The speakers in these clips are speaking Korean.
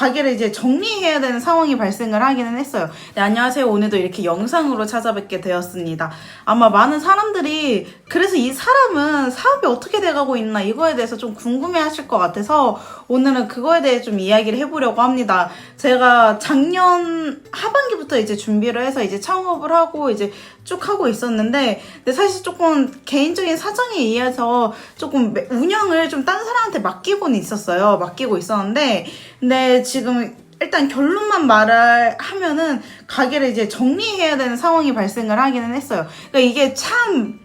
가게를 이제 정리해야 되는 상황이 발생을 하기는 했어요. 네, 안녕하세요. 오늘도 이렇게 영상으로 찾아뵙게 되었습니다. 아마 많은 사람들이 그래서 이 사람은 사업이 어떻게 돼가고 있나 이거에 대해서 좀 궁금해 하실 것 같아서 오늘은 그거에 대해 좀 이야기를 해보려고 합니다. 제가 작년 하반기부터 이제 준비를 해서 이제 창업을 하고 이제 쭉 하고 있었는데 근데 사실 조금 개인적인 사정에 의해서 조금 매- 운영을 좀 딴 사람한테 맡기고는 있었어요. 맡기고 있었는데 근데 지금 일단 결론만 말을 하면은 가게를 이제 정리해야 되는 상황이 발생을 하기는 했어요. 그러니까 이게 참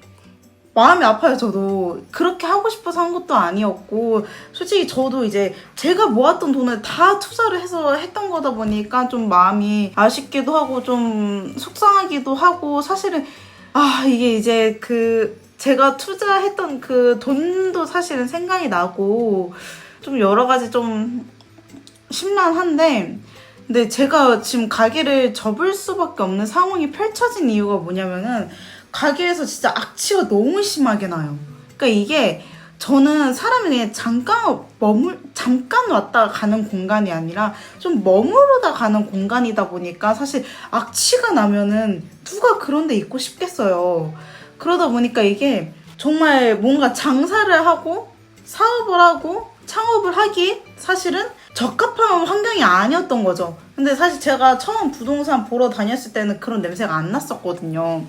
마음이 아파요, 저도. 그렇게 하고 싶어서 한 것도 아니었고, 솔직히 저도 이제 제가 모았던 돈을 다 투자를 해서 했던 거다 보니까 좀 마음이 아쉽기도 하고, 좀 속상하기도 하고, 사실은, 아, 이게 이제 그, 제가 투자했던 그 돈도 사실은 생각이 나고, 좀 여러 가지 좀 심란한데, 근데 제가 지금 가게를 접을 수밖에 없는 상황이 펼쳐진 이유가 뭐냐면은 가게에서 진짜 악취가 너무 심하게 나요. 그러니까 이게 저는 사람이 그냥 잠깐 머물 잠깐 왔다 가는 공간이 아니라 좀 머무르다 가는 공간이다 보니까 사실 악취가 나면은 누가 그런 데 있고 싶겠어요. 그러다 보니까 이게 정말 뭔가 장사를 하고 사업을 하고 창업을 하기 사실은 적합한 환경이 아니었던 거죠. 근데 사실 제가 처음 부동산 보러 다녔을 때는 그런 냄새가 안 났었거든요.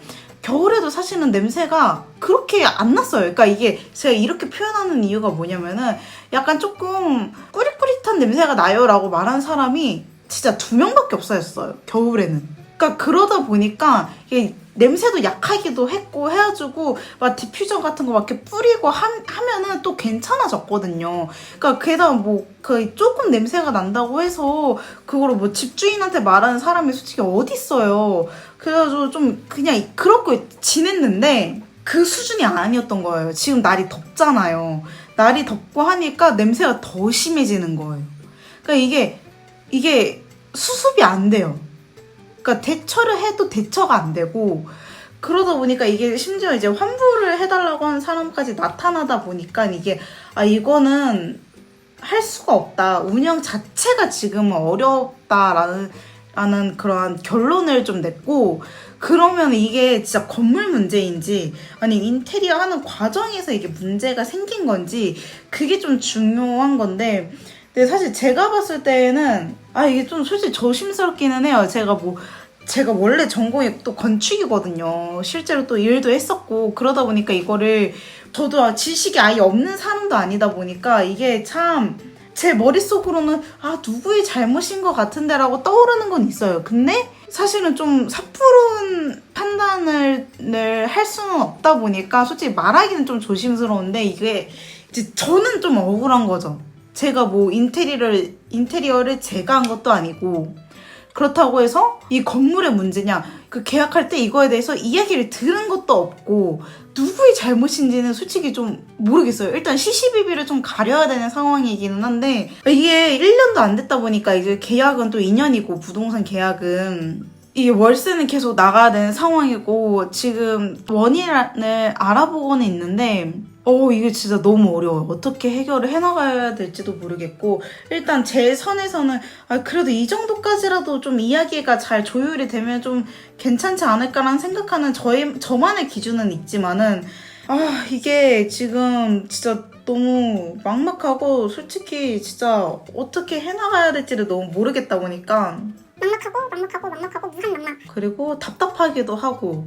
겨울에도 사실은 냄새가 그렇게 안 났어요. 그러니까 이게 제가 이렇게 표현하는 이유가 뭐냐면은 약간 조금 꾸릿꾸릿한 냄새가 나요라고 말한 사람이 진짜 두 명밖에 없었어요. 겨울에는. 그러니까 그러다 보니까 이게 냄새도 약하기도 했고 해가지고 막 디퓨저 같은 거 막 이렇게 뿌리고 하, 하면은 또 괜찮아졌거든요. 그러니까 게다가 뭐 그 조금 냄새가 난다고 해서 그거를 뭐 집주인한테 말하는 사람이 솔직히 어디 있어요. 그래가지고 좀 그냥 그렇고 지냈는데 그 수준이 아니었던 거예요. 지금 날이 덥잖아요. 날이 덥고 하니까 냄새가 더 심해지는 거예요. 그러니까 이게 이게 수습이 안 돼요. 그러니까 대처를 해도 대처가 안 되고 그러다 보니까 이게 심지어 이제 환불을 해달라고 하는 사람까지 나타나다 보니까 이게 아 이거는 할 수가 없다. 운영 자체가 지금은 어렵다라는 라는 그러한 결론을 좀 냈고 그러면 이게 진짜 건물 문제인지 아니 인테리어 하는 과정에서 이게 문제가 생긴 건지 그게 좀 중요한 건데 근데 사실 제가 봤을 때는 아 이게 좀 솔직히 조심스럽기는 해요 제가 뭐 제가 원래 전공이 또 건축이거든요. 실제로 또 일도 했었고 그러다 보니까 이거를 저도 지식이 아예 없는 사람도 아니다 보니까 이게 참 제 머릿속으로는 아 누구의 잘못인 것 같은데라고 떠오르는 건 있어요. 근데 사실은 좀 섣부른 판단을 늘할 수는 없다 보니까 솔직히 말하기는 좀 조심스러운데 이게 저는 좀 억울한 거죠. 제가 뭐 인테리어를 인테리어를 제가 한 것도 아니고 그렇다고 해서 이 건물의 문제냐 그 계약할 때 이거에 대해서 이야기를 들은 것도 없고 누구의 잘못인지는 솔직히 좀 모르겠어요. 일단 시시비비를 좀 가려야 되는 상황이기는 한데 이게 1년도 안 됐다 보니까 이제 계약은 또 2년이고 부동산 계약은 이게 월세는 계속 나가야 되는 상황이고 지금 원인을 알아보고는 있는데 어 이게 진짜 너무 어려워요. 어떻게 해결을 해나가야 될지도 모르겠고 일단 제 선에서는 아 그래도 이 정도까지라도 좀 이야기가 잘 조율이 되면 좀 괜찮지 않을까라는 생각하는 저의 저만의 기준은 있지만은 아 이게 지금 진짜 너무 막막하고 솔직히 진짜 어떻게 해나가야 될지를 너무 모르겠다 보니까. 막막하고 막막하고 막막하고 무한 막막. 그리고 답답하기도 하고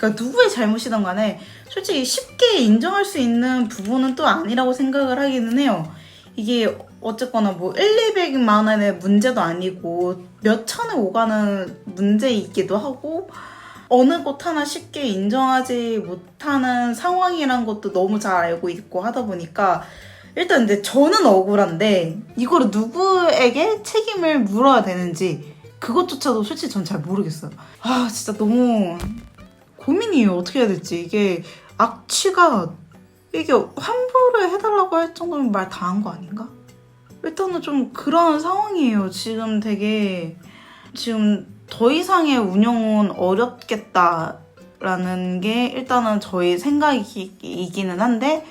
그러니까 누구의 잘못이든 간에 솔직히 쉽게 인정할 수 있는 부분은 또 아니라고 생각을 하기는 해요. 이게 어쨌거나 뭐 1, 200만 원의 문제도 아니고 몇 천에 오가는 문제이기도 하고 어느 곳 하나 쉽게 인정하지 못하는 상황이란 것도 너무 잘 알고 있고 하다 보니까 일단 근데 저는 억울한데 이거를 누구에게 책임을 물어야 되는지 그것조차도 솔직히 전 잘 모르겠어요. 아 진짜 너무 고민이에요. 어떻게 해야 될지 이게 악취가 이게 환불을 해달라고 할 정도면 말 다 한 거 아닌가? 일단은 좀 그런 상황이에요. 지금 되게 지금 더 이상의 운영은 어렵겠다라는 게 일단은 저희 생각이기는 한데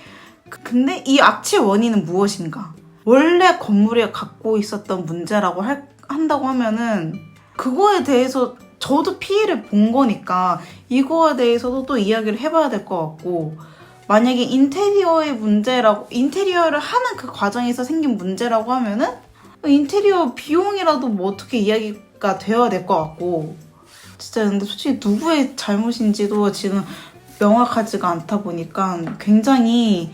그- 근데 이 악취의 원인은 무엇인가? 원래 건물에 갖고 있었던 문제라고 할, 한다고 하면은 그거에 대해서 저도 피해를 본 거니까 이거에 대해서도 또 이야기를 해봐야 될 것 같고 만약에 인테리어의 문제라고 인테리어를 하는 그 과정에서 생긴 문제라고 하면은 인테리어 비용이라도 뭐 어떻게 이야기가 되어야 될 것 같고 진짜 근데 솔직히 누구의 잘못인지도 지금 명확하지가 않다 보니까 굉장히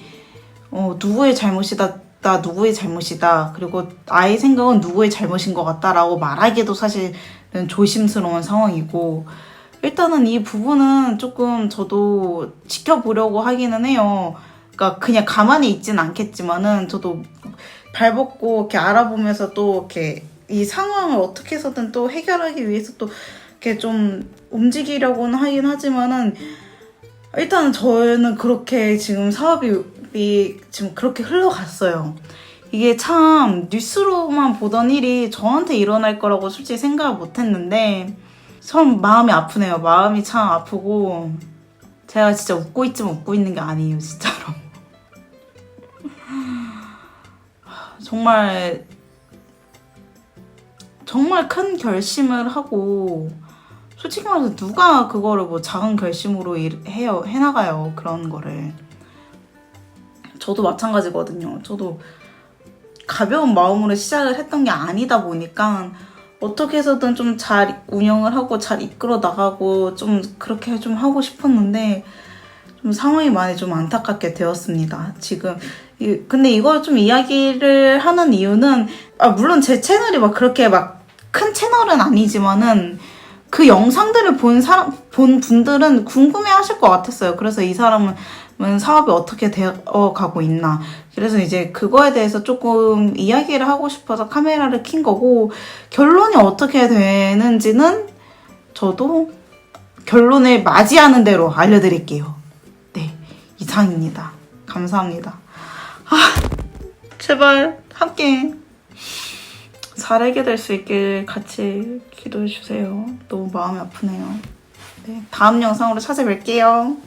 어, 누구의 잘못이다 나 누구의 잘못이다 그리고 아이 생각은 누구의 잘못인 것 같다라고 말하기도 사실은 조심스러운 상황이고 일단은 이 부분은 조금 저도 지켜보려고 하기는 해요. 그러니까 그냥 가만히 있진 않겠지만은 저도 발벗고 이렇게 알아보면서 또 이렇게 이 상황을 어떻게 해서든 또 해결하기 위해서 또 이렇게 좀 움직이려고는 하긴 하지만은 일단은 저는 그렇게 지금 사업이 지금 그렇게 흘러갔어요. 이게 참 뉴스로만 보던 일이 저한테 일어날 거라고 솔직히 생각을 못 했는데 참 마음이 아프네요. 마음이 참 아프고 제가 진짜 웃고 있지만 웃고 있는 게 아니에요, 진짜로. 정말 정말 큰 결심을 하고 솔직히 말해서 누가 그거를 뭐 작은 결심으로 일- 해요 해나가요 그런 거를 저도 마찬가지거든요 저도 가벼운 마음으로 시작을 했던 게 아니다 보니까 어떻게 해서든 좀 잘 운영을 하고 잘 이끌어 나가고 좀 그렇게 좀 하고 싶었는데 좀 상황이 많이 좀 안타깝게 되었습니다. 지금 이- 근데 이걸 좀 이야기를 하는 이유는 아 물론 제 채널이 막 그렇게 막 큰 채널은 아니지만은 그 영상들을 본 사람 본 분들은 궁금해 하실 것 같았어요. 그래서 이 사람은 사업이 어떻게 되어 가고 있나. 그래서 이제 그거에 대해서 조금 이야기를 하고 싶어서 카메라를 킨 거고 결론이 어떻게 되는지는 저도 결론을 맞이하는 대로 알려드릴게요. 네, 이상입니다. 감사합니다. 아, 제발 함께 잘하게 될 수 있길 같이 기도해 주세요. 너무 마음이 아프네요. 네, 다음 영상으로 찾아뵐게요.